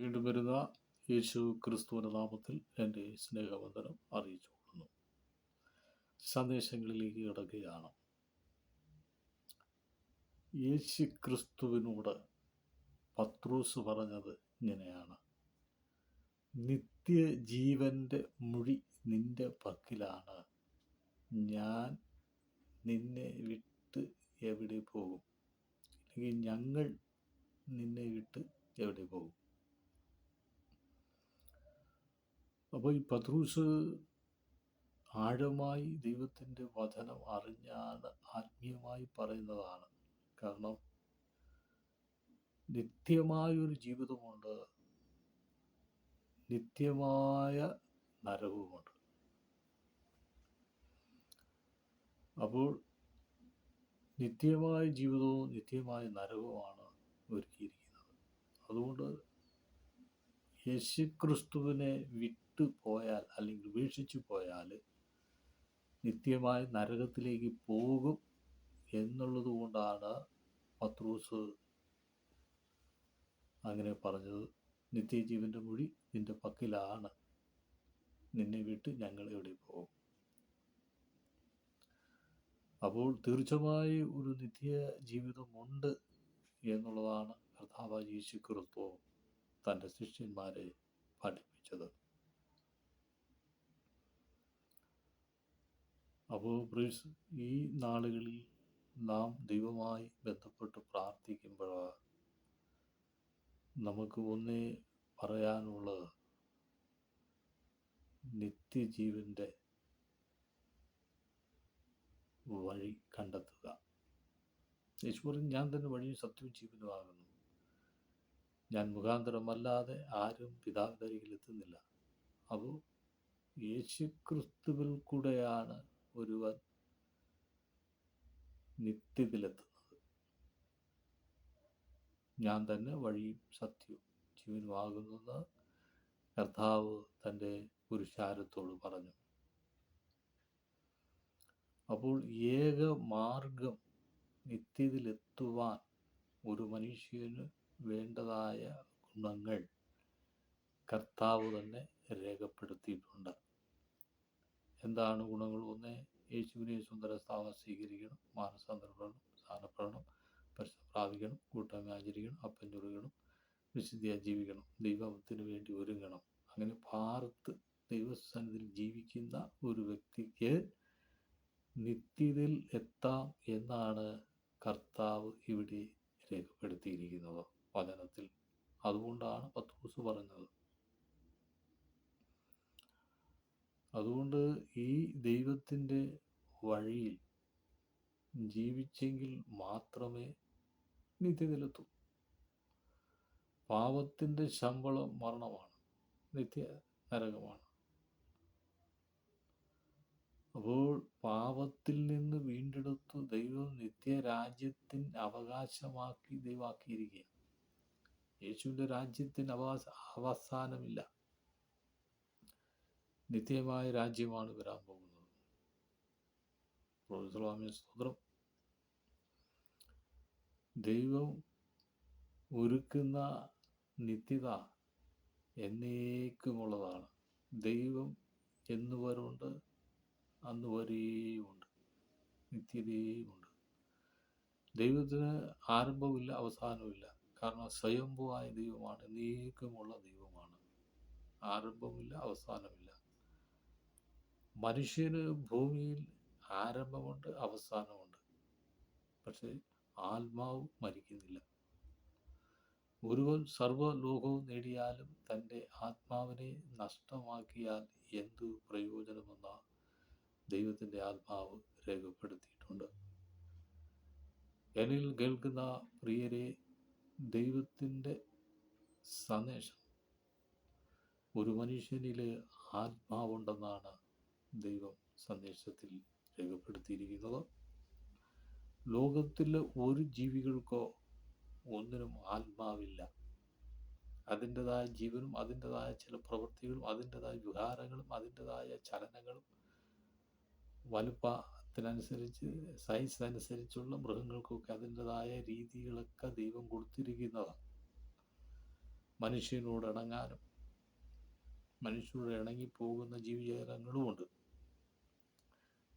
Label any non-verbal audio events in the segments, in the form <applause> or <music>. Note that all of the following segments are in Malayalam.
വീണ്ടും വരുന്ന യേശു ക്രിസ്തുവിന്റെ നാമത്തിൽ എന്റെ സ്നേഹവന്ദനം അറിയിച്ചു കൊള്ളുന്നു. സന്ദേശങ്ങളിലേക്ക് കിടക്കുകയാണ്. യേശു ക്രിസ്തുവിനോട് പത്രൂസ് പറഞ്ഞത് ഇങ്ങനെയാണ്. നിത്യജീവന്റെ മുഴി നിന്റെ പക്കിലാണ്. ഞാൻ നിന്നെ വിട്ട് എവിടെ പോകും? അല്ലെങ്കിൽ ഞങ്ങൾ നിന്നെ വിട്ട് എവിടെ പോകും? അപ്പോൾ ഈ പത്രൂസ് ആഴമായി ദൈവത്തിന്റെ വചനം അറിഞ്ഞാണ് ആത്മീയമായി പറയുന്നതാണ്. കാരണം നിത്യമായൊരു ജീവിതമുണ്ട് നിത്യമായ നരവുമുണ്ട് അപ്പോൾ നിത്യമായ ജീവിതവും നിത്യമായ നരകവുമാണ് ഒരുക്കിയിരിക്കുന്നത്. അതുകൊണ്ട് യേശുക്രിസ്തുവിനെ വിട്ടു പോയാൽ അല്ലെങ്കിൽ ഉപേക്ഷിച്ചു പോയാൽ നിത്യമായി നരകത്തിലേക്ക് പോകും എന്നുള്ളത് കൊണ്ടാണ് പത്രൂസ് അങ്ങനെ പറഞ്ഞത്. നിത്യജീവന്റെ മൊഴി നിന്റെ പക്കിലാണ്. നിന്നെ വിട്ട് ഞങ്ങൾ എവിടെ പോകും? അപ്പോൾ തീർച്ചയായി ഒരു നിത്യ ജീവിതമുണ്ട് എന്നുള്ളതാണ് കർത്താവ് യേശു ക്രിസ്തു തന്റെ ശിഷ്യന്മാരെ പഠിപ്പിച്ചത്. അപ്പോൾ പ്രീസ് ഈ നാളുകളിൽ നാം ദൈവമായി ബന്ധപ്പെട്ട് പ്രാർത്ഥിക്കുമ്പോൾ നമുക്ക് ഒന്നേ പറയാനുള്ളത് നിത്യജീവന്റെ വഴി കണ്ടെത്തുക. പറഞ്ഞു ഞാൻ തന്നെ വഴിയും സത്യവും ജീവനുമാകുന്നു. ഞാൻ മുഖാന്തരമല്ലാതെ ആരും പിതാവിന്റെ അരികിൽ എത്തുന്നില്ല അപ്പോൾ യേശുക്രിസ്തുവിൽ കൂടെയാണ് ഒരുവൻ നിത്യത്തിലെത്തുന്നത്. ഞാൻ തന്നെ വഴിയും സത്യവും ജീവനുമാകുന്നത് കർത്താവ് തന്റെ പുരുഷാരത്തോട് പറഞ്ഞു. അപ്പോൾ ഏക മാർഗം നിത്യത്തിലെത്തുവാൻ ഒരു മനുഷ്യന് വേണ്ടതായ ഗുണങ്ങൾ കർത്താവ് തന്നെ രേഖപ്പെടുത്തിയിട്ടുണ്ട്. എന്താണ് ഗുണങ്ങൾ ഒന്ന് യേശുവിനെ സുന്ദര സ്ഥാനം സ്വീകരിക്കണം മാനസാന്തരപ്പെടണം സ്ഥാനപ്പെടണം പരിശുദ്ധ പ്രാപിക്കണം കൂട്ടായ്മ ആചരിക്കണം അപ്പം ചൊറുകണം വിശുദ്ധിയ ജീവിക്കണം ദൈവത്തിന് വേണ്ടി ഒരുങ്ങണം. അങ്ങനെ പാർത്ത് ദൈവസ്ഥാനത്തിൽ ജീവിക്കുന്ന ഒരു വ്യക്തിക്ക് നിത്യതയിൽ എത്താം എന്നാണ് കർത്താവ് ഇവിടെ രേഖപ്പെടുത്തിയിരിക്കുന്നത്. വചനത്തിൽ അതുകൊണ്ടാണ് പത്രോസ് പറഞ്ഞത്. അതുകൊണ്ട് ഈ ദൈവത്തിന്റെ വഴിയിൽ ജീവിച്ചെങ്കിൽ മാത്രമേ നിത്യനിലത്തൂ. പാപത്തിന്റെ ശമ്പളം മരണമാണ്. നിത്യ നരകമാണ്. അപ്പോൾ പാപത്തിൽ നിന്ന് വീണ്ടെടുത്തു ദൈവം നിത്യരാജ്യത്തിന് അവകാശമാക്കി ദൈവാക്കിയിരിക്കുക യേശുവിന്റെ രാജ്യത്തിന് അവാസ അവസാനമില്ല. നിത്യമായ രാജ്യമാണ് വരാൻ പോകുന്നത്. സ്വാമി സ്തോത്രം. ദൈവം ഒരുക്കുന്ന നിത്യത എന്നേക്കുമുള്ളതാണ്. ദൈവം എന്ന് വരുണ്ട് അന്ന് വരെയുമുണ്ട്. നിത്യതയുമുണ്ട്. ദൈവത്തിന് ആരംഭവുമില്ല അവസാനമില്ല കാരണം സ്വയംഭുവായ ദൈവമാണ്. നീക്കമുള്ള ദൈവമാണ്. ആരംഭമില്ല അവസാനമില്ല. മനുഷ്യന് ഭൂമിയിൽ ആരംഭമുണ്ട് അവസാനമുണ്ട്. പക്ഷേ ആത്മാവ് മരിക്കുന്നില്ല. ഒരുവൻ സർവലോകവും നേടിയാലും തന്റെ ആത്മാവിനെ നഷ്ടമാക്കിയാൽ എന്തു പ്രയോജനമെന്ന ദൈവത്തിന്റെ ആത്മാവ് രേഖപ്പെടുത്തിയിട്ടുണ്ട്. എന്നിൽ കേൾക്കുന്ന പ്രിയരെ ദൈവത്തിന്റെ സന്ദേശം. ഒരു മനുഷ്യനിൽ ആത്മാവുണ്ടെന്നാണ് ദൈവം സന്ദേശത്തിൽ രേഖപ്പെടുത്തിയിരിക്കുന്നത്. ലോകത്തിലെ ഒരു ജീവികൾക്കോ ഒന്നിനും ആത്മാവില്ല. അതിന്റെതായ ജീവനും അതിന്റെതായ ചില പ്രവൃത്തികളും അതിന്റെതായ വികാരങ്ങളും അതിന്റെതായ ചലനങ്ങളും വലുപ്പത്തിനനുസരിച്ച് സൈസ് അനുസരിച്ചുള്ള മൃഗങ്ങൾക്കൊക്കെ അതിന്റെതായ രീതികളൊക്കെ ദൈവം കൊടുത്തിരിക്കുന്നതാണ് മനുഷ്യനോട് ഇണങ്ങാനും മനുഷ്യനോട് ഇണങ്ങിപ്പോകുന്ന ജീവജാലങ്ങളുമുണ്ട്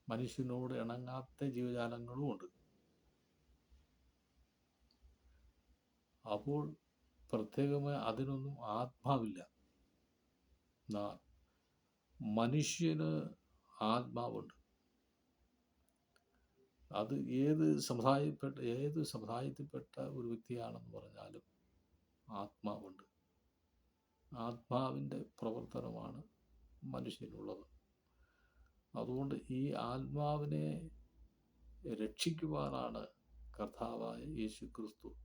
മനുഷ്യനോട് ഇണങ്ങാത്ത ജീവജാലങ്ങളുമുണ്ട് അപ്പോൾ പ്രത്യേകമായി അതിനൊന്നും ആത്മാവില്ല. എന്നാൽ മനുഷ്യന് ആത്മാവുണ്ട്. അത് ഏത് സമുദായപ്പെട്ട ഏത് സമുദായത്തിൽപ്പെട്ട ഒരു വ്യക്തിയാണെന്ന് പറഞ്ഞാലും ആത്മാവുണ്ട്. ആത്മാവിന്റെ പ്രവർത്തനമാണ് മനുഷ്യനുള്ളത്. അതുകൊണ്ട് ഈ ആത്മാവിനെ രക്ഷിക്കുവാനാണ് കർത്താവായ യേശു ക്രിസ്തു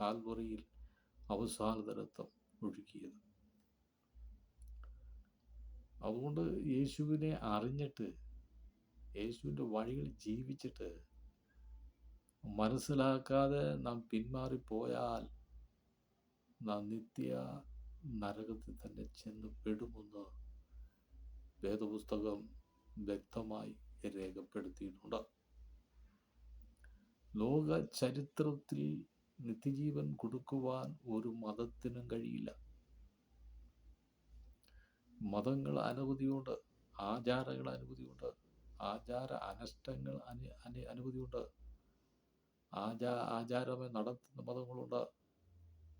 കാൽവറിയിൽ അവസാന തരത്വം ഒഴുക്കിയത്. അതുകൊണ്ട് യേശുവിനെ അറിഞ്ഞിട്ട് യേശുവിന്റെ വഴികൾ ജീവിച്ചിട്ട് മനസ്സിലാക്കാതെ നാം പിന്മാറിപ്പോയാൽ നാം നിത്യ നരകത്തിൽ തന്നെ ചെന്ന് പെടുമെന്ന് വേദപുസ്തകം വ്യക്തമായി രേഖപ്പെടുത്തിയിട്ടുണ്ട്. ലോക ചരിത്രത്തിൽ നിത്യജീവൻ കൊടുക്കുവാൻ ഒരു മതത്തിനും കഴിയില്ല. മതങ്ങൾ അനവധിയുണ്ട് ആചാരങ്ങൾ അനവധിയുണ്ട് ആചാര അനഷ്ടങ്ങൾ അനു അനു അനുമതിയുണ്ട് ആചാ ആചാരമായി നടത്തുന്ന മതങ്ങളുണ്ട്.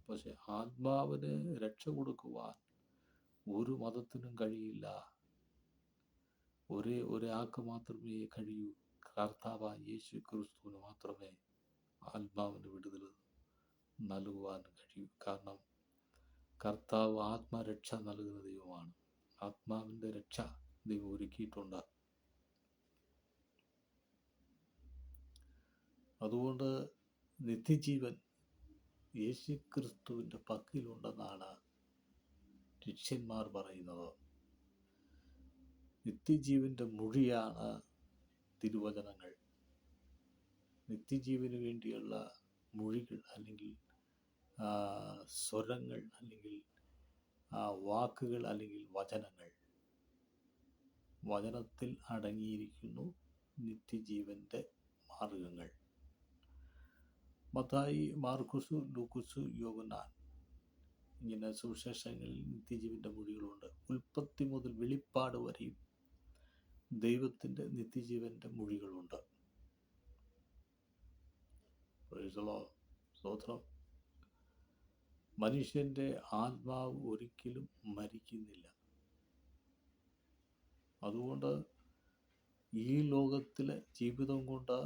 പക്ഷെ ആത്മാവിന് രക്ഷ കൊടുക്കുവാൻ ഒരു മതത്തിനും കഴിയില്ല. ഒരേ ഒരാൾക്ക് മാത്രമേ കഴിയൂ. കർത്താവായ യേശു ക്രിസ്തുവിന് മാത്രമേ ആത്മാവിന് വിടുതൽ നൽകുവാൻ കഴിയൂ. കാരണം കർത്താവ് ആത്മരക്ഷ നൽകുന്ന ദൈവമാണ്. ആത്മാവിന്റെ രക്ഷ ദൈവം ഒരുക്കിയിട്ടുണ്ട്. അതുകൊണ്ട് നിത്യജീവൻ യേശു ക്രിസ്തുവിന്റെ പക്കിലുണ്ടെന്നാണ് ശിഷ്യന്മാർ പറയുന്നത്. നിത്യജീവന്റെ മൊഴിയാണ് തിരുവചനങ്ങൾ. നിത്യജീവന് വേണ്ടിയുള്ള മൊഴികൾ അല്ലെങ്കിൽ സ്വരങ്ങൾ അല്ലെങ്കിൽ വാക്കുകൾ അല്ലെങ്കിൽ വചനങ്ങൾ. വചനത്തിൽ അടങ്ങിയിരിക്കുന്നു നിത്യജീവന്റെ മാർഗങ്ങൾ. മത്തായി മാർക്കുസു ലൂക്കുസു യോഗനാൻ ഇങ്ങനെ സുവിശേഷങ്ങളിൽ നിത്യജീവിന്റെ മൊഴികളുണ്ട്. ഉൽപ്പത്തി മുതൽ വെളിപ്പാട് വരെയും ദൈവത്തിന്റെ നിത്യജീവന്റെ മൊഴികളുണ്ട്. മനുഷ്യന്റെ ആത്മാവ് ഒരിക്കലും മരിക്കുന്നില്ല. അതുകൊണ്ട് ഈ ലോകത്തിലെ ജീവിതം കൊണ്ട്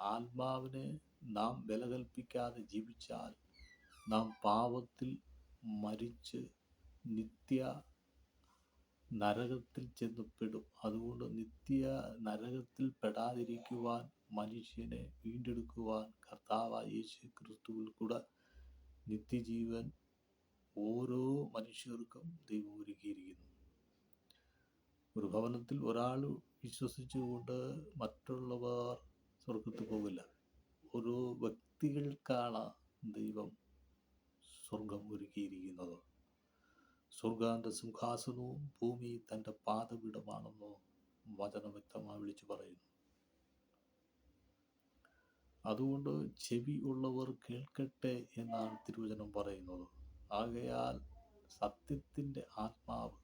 ആത്മാവിനെ നാം വില കൽപ്പിക്കാതെ ജീവിച്ചാൽ നാം പാപത്തിൽ മരിച്ച് നിത്യ നരകത്തിൽ ചെന്ന് പെടും. അതുകൊണ്ട് നിത്യ നരകത്തിൽ പെടാതിരിക്കുവാൻ മനുഷ്യനെ വീണ്ടെടുക്കുവാൻ കർത്താവായ യേശു ക്രിസ്തുവിൽ കൂടെ നിത്യജീവൻ ഓരോ മനുഷ്യർക്കും ദൈവം ഒരുക്കിയിരിക്കുന്നു ഒരു ഭവനത്തിൽ ഒരാൾ വിശ്വസിച്ചുകൊണ്ട് മറ്റുള്ളവർ സ്വർഗത്ത് പോകില്ല. ഓരോ വ്യക്തികൾക്കാണ് ദൈവം സ്വർഗം ഒരുക്കിയിരിക്കുന്നത്. സ്വർഗാന്റെ സിംഹാസനവും ഭൂമി തന്റെ പാതപീഠമാണെന്ന് വചനം വ്യക്തമായി വിളിച്ചു പറയുന്നു. അതുകൊണ്ട് ചെവി ഉള്ളവർ കേൾക്കട്ടെ എന്നാണ് തിരുവചനം പറയുന്നത്. ആകയാൽ സത്യത്തിന്റെ ആത്മാവ്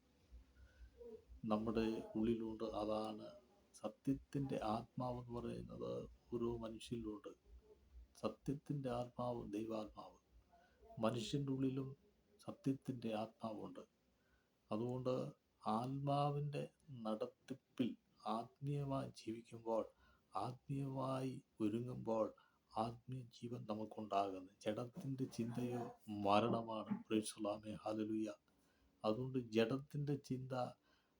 നമ്മുടെ ഉള്ളിലുണ്ട്. അതാണ് സത്യത്തിന്റെ ആത്മാവ് എന്ന് പറയുന്നത് ഓരോ മനുഷ്യരിലുണ്ട് സത്യത്തിന്റെ ആത്മാവ് ദൈവാത്മാവ്. മനുഷ്യന്റെ ഉള്ളിലും സത്യത്തിന്റെ ആത്മാവുണ്ട്. അതുകൊണ്ട് ആത്മാവിന്റെ നടത്തിപ്പിൽ ആത്മീയമായി ജീവിക്കുമ്പോൾ ആത്മീയമായി ഒരുങ്ങുമ്പോൾ ആത്മീയ ജീവൻ നമുക്കുണ്ടാകുന്നു. ജഡത്തിന്റെ ചിന്തയോ മരണമാണ്. പ്രേക്ഷലാമേ ഹാലലുയ അതുകൊണ്ട് ജഡത്തിന്റെ ചിന്ത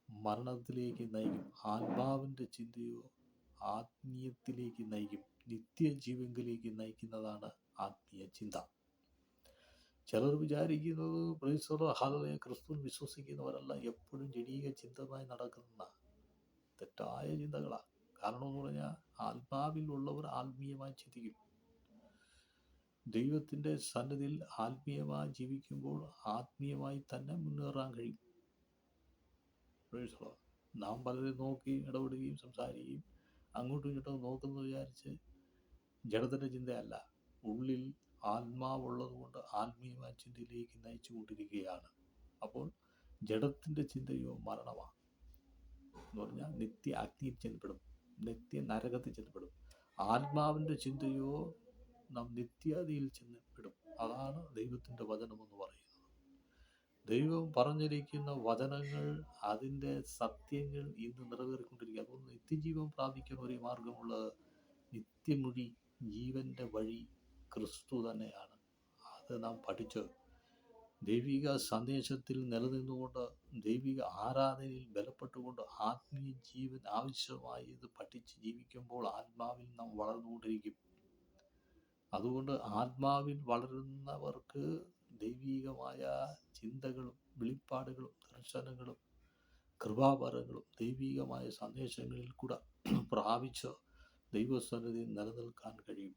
മരണത്തിലേക്ക് നയിക്കും. ആത്മാവിന്റെ ചിന്തയോ ആത്മീയത്തിലേക്ക് നയിക്കും. നിത്യജീവങ്കിലേക്ക് നയിക്കുന്നതാണ് ആത്മീയ ചിന്ത. ചിലർ വിചാരിക്കുന്നത് പ്രീസറോ ഹാലയെ ക്രിസ്തു വിശ്വസിക്കുന്നവരല്ല എപ്പോഴും ജനീയ ചിന്തമായി നടക്കുന്ന തെറ്റായ ചിന്തകളാണ് കാരണം എന്ന് പറഞ്ഞാൽ ആത്മാവിലുള്ളവർ ആത്മീയമായി ചിന്തിക്കും. ദൈവത്തിന്റെ സന്നിധിയിൽ ആത്മീയമായി ജീവിക്കുമ്പോൾ ആത്മീയമായി തന്നെ മുന്നേറാൻ കഴിയും. നാം പലരെ നോക്കി ഇടപെടുകയും സംസാരിക്കുകയും അങ്ങോട്ടും ഇങ്ങോട്ടും നോക്കുന്നു വിചാരിച്ച് ജഡത്തിന്റെ ചിന്തയല്ല. ഉള്ളിൽ ആത്മാവുള്ളത് കൊണ്ട് ആത്മീയമായ ചിന്തയിലേക്ക് നയിച്ചു കൊണ്ടിരിക്കുകയാണ് അപ്പോൾ ജഡത്തിന്റെ ചിന്തയോ മരണമാണ് എന്ന് പറഞ്ഞാൽ നിത്യ അഗ്നിയിൽ ചെന്നപ്പെടും. നിത്യ നരകത്തിൽ ചെന്നപ്പെടും. ആത്മാവിന്റെ ചിന്തയോ നാം നിത്യതയിൽ ചെന്നപ്പെടും. അതാണ് ദൈവത്തിന്റെ വചനമെന്ന് പറയുന്നത്. ദൈവം പറഞ്ഞിരിക്കുന്ന വചനങ്ങൾ അതിന്റെ സത്യങ്ങൾ ഇന്ന് നിറവേറിക്കൊണ്ടിരിക്കുക അതുകൊണ്ട് നിത്യജീവൻ പ്രാപിക്കാൻ ഒരേ മാർഗമുള്ള നിത്യമൊഴി ജീവന്റെ വഴി ക്രിസ്തു തന്നെയാണ്. അത് നാം പഠിച്ച് ദൈവിക സന്ദേശത്തിൽ നിലനിന്നുകൊണ്ട് ദൈവിക ആരാധനയിൽ ബലപ്പെട്ടുകൊണ്ട് ആത്മീയ ജീവൻ ആവശ്യമായി ഇത് പഠിച്ച് ജീവിക്കുമ്പോൾ ആത്മാവിൽ നാം വളർന്നുകൊണ്ടിരിക്കും. അതുകൊണ്ട് ആത്മാവിൽ വളരുന്നവർക്ക് ദൈവികമായ ചിന്തകളും വെളിപ്പാടുകളും ദർശനങ്ങളും കൃപാപരങ്ങളും ദൈവികമായ സന്ദേശങ്ങളിൽ കൂടെ <clears throat> പ്രാപിച്ച് ദൈവസന്നിധി നിലനിൽക്കാൻ കഴിയും.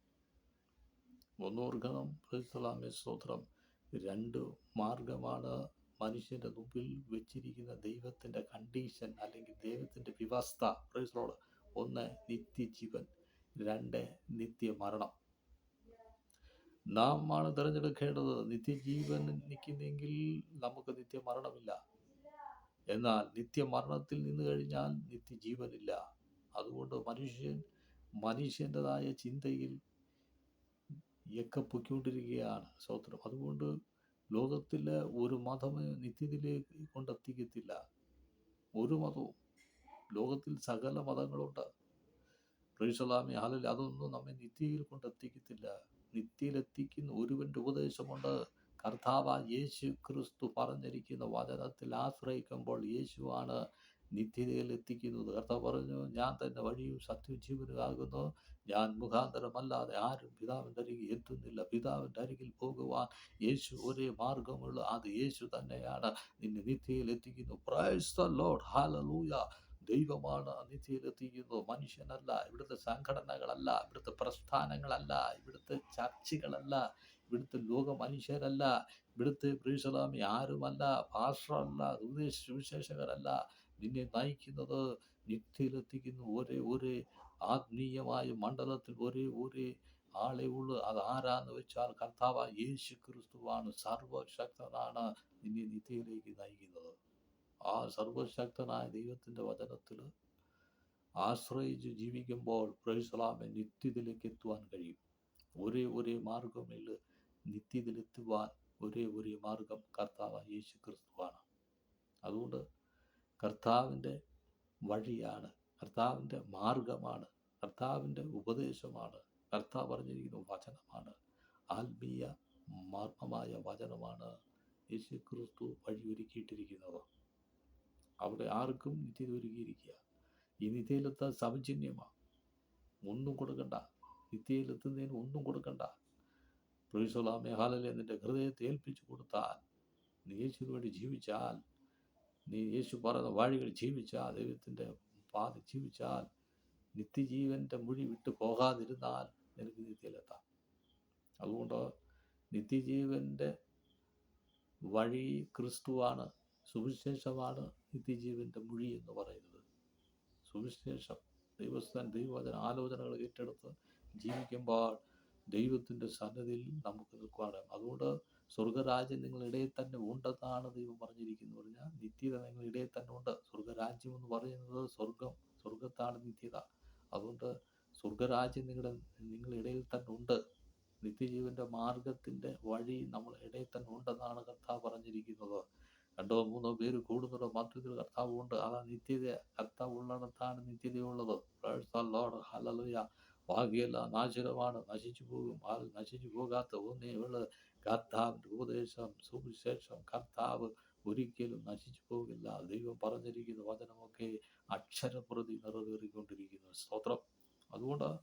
ഒന്നോർഗണം പ്രസ്തലാമെ സ്തോത്രം. രണ്ട് മാർഗമാണ് മനുഷ്യന്റെ മുമ്പിൽ വെച്ചിരിക്കുന്ന ദൈവത്തിന്റെ കണ്ടീഷൻ അല്ലെങ്കിൽ ദൈവത്തിന്റെ വ്യവസ്ഥ. ഒന്ന് നിത്യജീവൻ രണ്ട് നിത്യമരണം. നാം ആണ് തിരഞ്ഞെടുക്കേണ്ടത്. നിത്യജീവൻ നിൽക്കുന്നെങ്കിൽ നമുക്ക് നിത്യമരണമില്ല. എന്നാൽ നിത്യമരണത്തിൽ നിന്ന് കഴിഞ്ഞാൽ നിത്യജീവനില്ല. അതുകൊണ്ട് മനുഷ്യൻ മനുഷ്യന്റെതായ ചിന്തയിൽ ഒക്കെ പൊയ്ക്കൊണ്ടിരിക്കുകയാണ് സ്തോത്രം അതുകൊണ്ട് ലോകത്തിലെ ഒരു മതം നിത്യത്തിലേക്ക് കൊണ്ടെത്തിക്കത്തില്ല. ഒരു മതവും ലോകത്തിൽ സകല മതങ്ങളുണ്ട്. പ്രീഷലാമി ഹാലൽ അതൊന്നും നമ്മെ നിത്യയിൽ കൊണ്ടെത്തിക്കത്തില്ല. നിത്യയിലെത്തിക്കുന്ന ഒരുവന്റെ ഉപദേശമുണ്ട്. കർത്താവ് യേശു ക്രിസ്തു പറഞ്ഞിരിക്കുന്ന വചനത്തിൽ ആശ്രയിക്കുമ്പോൾ യേശുവാണ് നിത്യതയിൽ എത്തിക്കുന്നത് കർത്താവ് പറഞ്ഞു ഞാൻ തന്നെ വഴിയും സത്യവും ജീവനുമാകുന്നു ഞാൻ മുഖാന്തരമല്ലാതെ ആരും പിതാവിന്റെ അരികിൽ എത്തുന്നില്ല. പിതാവിന്റെ അരികിൽ പോകുവാൻ യേശു ഒരേ മാർഗമുള്ള അത് യേശു തന്നെയാണ്. നിന്നെ നിത്യയിൽ എത്തിക്കുന്നു പ്രൈസ് ദ ലോഡ് ഹാലലൂയ ദൈവമാണ് നിത്യയിൽ എത്തിക്കുന്നത് മനുഷ്യനല്ല ഇവിടുത്തെ സംഘടനകളല്ല ഇവിടുത്തെ പ്രസ്ഥാനങ്ങളല്ല ഇവിടുത്തെ ചർച്ചകളല്ല ഇവിടുത്തെ ലോക മനുഷ്യരല്ല ഇവിടുത്തെ പ്രീസലാമി ആരുമല്ല ഭാഷമല്ല ഉപദേശ സുവിശേഷകരല്ല നിന്നെ നയിക്കുന്നത് നിത്യയിലെത്തിക്കുന്ന ഒരേ ഒരേ ആത്മീയമായ മണ്ഡലത്തിൽ ഒരേ ഒരേ ആളെ ഉള്ളു. അത് ആരാന്ന് വെച്ചാൽ കർത്താവ് യേശു ക്രിസ്തുവാണ് സർവശക്തനാണ് നിന്നെ നിത്യയിലേക്ക് നയിക്കുന്നത്. ആ സർവശക്തനായ ദൈവത്തിന്റെ വചനത്തിൽ ആശ്രയിച്ച് ജീവിക്കുമ്പോൾ പ്രൈസലാമെ നിത്യത്തിലേക്ക് എത്തുവാൻ കഴിയും. ഒരേ ഒരേ മാർഗമിൽ നിത്യത്തിലെത്തുവാൻ ഒരേ ഒരേ മാർഗം കർത്താവ് യേശു ക്രിസ്തുവാണ് അതുകൊണ്ട് കർത്താവിന്റെ വഴിയാണ് കർത്താവിന്റെ മാർഗമാണ് കർത്താവിന്റെ ഉപദേശമാണ് കർത്താവ് പറഞ്ഞിരിക്കുന്ന വചനമാണ് ആത്മീയ മാർഗമായ വചനമാണ് യേശു ക്രിസ്തു വഴിയൊരുക്കിയിട്ടിരിക്കുന്നത് അവിടെ ആർക്കും നിത്യത ഒരുക്കിയിരിക്കുക ഈ നിത്യയിലെത്താൻ സൗജന്യമാണ് ഒന്നും കൊടുക്കണ്ട. നിത്യയിലെത്തുന്നതിന് ഒന്നും കൊടുക്കണ്ട. പ്രൊഫസോള മേഘാലയ നിന്റെ ഹൃദയത്തെ ഏൽപ്പിച്ചു കൊടുത്താൽ നീ യേശുവിന് വേണ്ടി ജീവിച്ചാൽ നീ യേശു പറയുന്ന വഴികൾ ജീവിച്ചാൽ ദൈവത്തിന്റെ പാത ജീവിച്ചാൽ നിത്യജീവന്റെ മൊഴി വിട്ടു പോകാതിരുന്നാൽ നിനക്ക് നിത്യയിലെത്താം അതുകൊണ്ട് നിത്യജീവന്റെ വഴി ക്രിസ്തുവാണ് സുവിശേഷമാണ് നിത്യജീവന്റെ മൊഴി എന്ന് പറയുന്നത്. സുവിശേഷം ദൈവസ്ഥാൻ ദൈവവചന ആലോചനകൾ ഏറ്റെടുത്ത് ജീവിക്കുമ്പോൾ ദൈവത്തിന്റെ സന്നദ്ധിയിൽ നമുക്ക് നിൽക്കുവാണ് അതുകൊണ്ട് സ്വർഗരാജ്യം നിങ്ങളുടെ ഇടയിൽ തന്നെ ഉണ്ടെന്നാണ് ദൈവം പറഞ്ഞിരിക്കുന്നു. പറഞ്ഞാൽ നിത്യത നിങ്ങളുടെ ഇടയിൽ തന്നെ ഉണ്ട്. സ്വർഗരാജ്യം എന്ന് പറയുന്നത് സ്വർഗം സ്വർഗത്താണ് നിത്യത. അതുകൊണ്ട് സ്വർഗരാജ്യം നിങ്ങളുടെ നിങ്ങളുടെ ഇടയിൽ തന്നെ ഉണ്ട്. നിത്യജീവന്റെ മാർഗത്തിന്റെ വഴി നമ്മൾ ഇടയിൽ തന്നെ ഉണ്ടെന്നാണ് കർത്താവ് പറഞ്ഞിരിക്കുന്നത്. രണ്ടോ മൂന്നോ പേര് കൂടുന്നതോ മധ്യത്തിൽ കർത്താവ് ഉണ്ട്. അതാ നിത്യത. കർത്താവ് ഉള്ളിടത്താണ് നിത്യതയുള്ളത്. ഹലലുയ ഭാഗ്യല്ല നാശകരമാണ് നശിച്ചു പോകും. അത് നശിച്ചു പോകാത്ത ഒന്നേ ഉള്ളത് കർത്താവിന്റെ ഉപദേശം സുവിശേഷം. കർത്താവ് ഒരിക്കലും നശിച്ചു പോകില്ല. ദൈവം പറഞ്ഞിരിക്കുന്ന വചനമൊക്കെ അക്ഷരപ്രതി നിറവേറിക്കൊണ്ടിരിക്കുന്നു. സ്തോത്രം. അതുകൊണ്ട്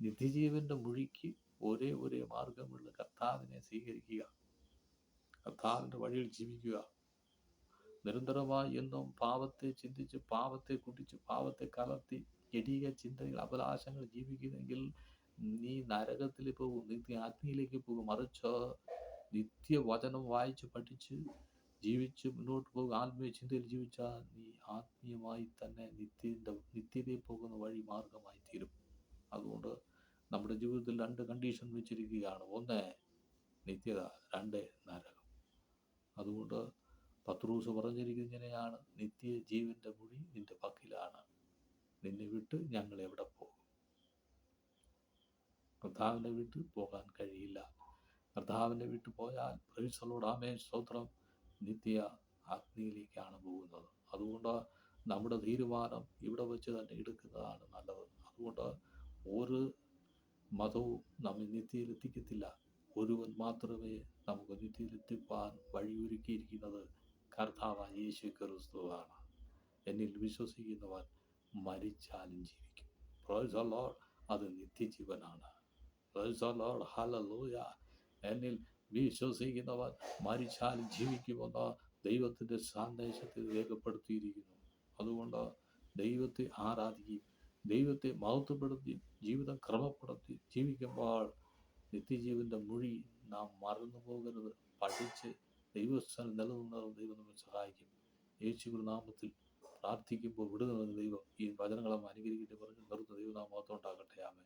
നിത്യജീവന്റെ മൊഴിക്ക് ഒരേ ഒരേ മാർഗമുള്ള കർത്താവിനെ സ്വീകരിക്കുക. കർത്താവിന്റെ വഴിയിൽ ജീവിക്കുക. നിരന്തരമായി എന്നും പാവത്തെ ചിന്തിച്ച് പാവത്തെ കുടിച്ച് പാവത്തെ കലർത്തി ജടീക ചിന്തകൾ അപലാശങ്ങൾ ജീവിക്കുന്നെങ്കിൽ നീ നരകത്തിൽ പോകും നീ ആത്മീയിലേക്ക് പോകും. മറിച്ച് നിത്യവചനം വായിച്ച് പഠിച്ച് ജീവിച്ച് മുന്നോട്ട് പോകും. ആത്മീയ ചിന്തയിൽ ജീവിച്ചാൽ നീ ആത്മീയമായി തന്നെ നിത്യന്റെ നിത്യതയിൽ പോകുന്ന വഴി മാർഗമായി തീരും. അതുകൊണ്ട് നമ്മുടെ ജീവിതത്തിൽ രണ്ട് കണ്ടീഷൻ വെച്ചിരിക്കുകയാണ്. ഒന്ന് നിത്യത. രണ്ട് നരകം. അതുകൊണ്ട് പറഞ്ഞിരിക്കുന്നത് ഇങ്ങനെയാണ് നിത്യ ജീവന്റെ മൊഴി നിന്റെ പക്കിലാണ്. നിന്നെ വിട്ട് ഞങ്ങൾ എവിടെ പോകും? കർത്താവിന്റെ വീട്ടിൽ പോകാൻ കഴിയില്ല. കർത്താവിന്റെ വീട്ടിൽ പോയാൽ പ്രൈസലോട് ആമേ സ്തോത്രം. നിത്യ അഗ്നിയിലേക്കാണ് പോകുന്നത്. അതുകൊണ്ട് നമ്മുടെ തീരുമാനം ഇവിടെ വെച്ച് തന്നെ എടുക്കുന്നതാണ് നല്ലത്. അതുകൊണ്ട് ഒരു മതവും നമ്മെ നിത്യയിലെത്തിക്കത്തില്ല ഒരുവൻ മാത്രമേ നമുക്ക് നിത്യയിലെത്തിപ്പാൻ വഴിയൊരുക്കിയിരിക്കുന്നത് കർത്താവായ യേശു ക്രിസ്തുവാണ്. എന്നിൽ വിശ്വസിക്കുന്നവൻ മരിച്ചാലും ജീവിക്കും. അത് നിത്യജീവനാണ്. എന്നിൽ വിശ്വസിക്കുന്നവൻ മരിച്ചാലും ജീവിക്കുമെന്ന് ദൈവത്തിന്റെ സന്ദേശത്തിൽ രേഖപ്പെടുത്തിയിരിക്കുന്നു. അതുകൊണ്ട് ദൈവത്തെ ആരാധിക്കുകയും ദൈവത്തെ മഹത്വപ്പെടുത്തി ജീവിതം ക്രമപ്പെടുത്തി ജീവിക്കുമ്പോൾ നിത്യജീവന്റെ മൊഴി നാം മറന്നു പോകരുത്. പഠിച്ച് ദൈവസ്ഥാനം നിലനിന്നത് ദൈവം നമ്മെ സഹായിക്കും. യേശുഗുരുനാമത്തിൽ നാമത്തിൽ പ്രാർത്ഥിക്കുമ്പോൾ വിടുന്ന ദൈവം ഈ വചനങ്ങളെ അനുകരിക്കട്ടെ പറഞ്ഞ് നിർത്തുന്ന ദൈവനാമത്വം ഉണ്ടാകട്ടെ ആമേ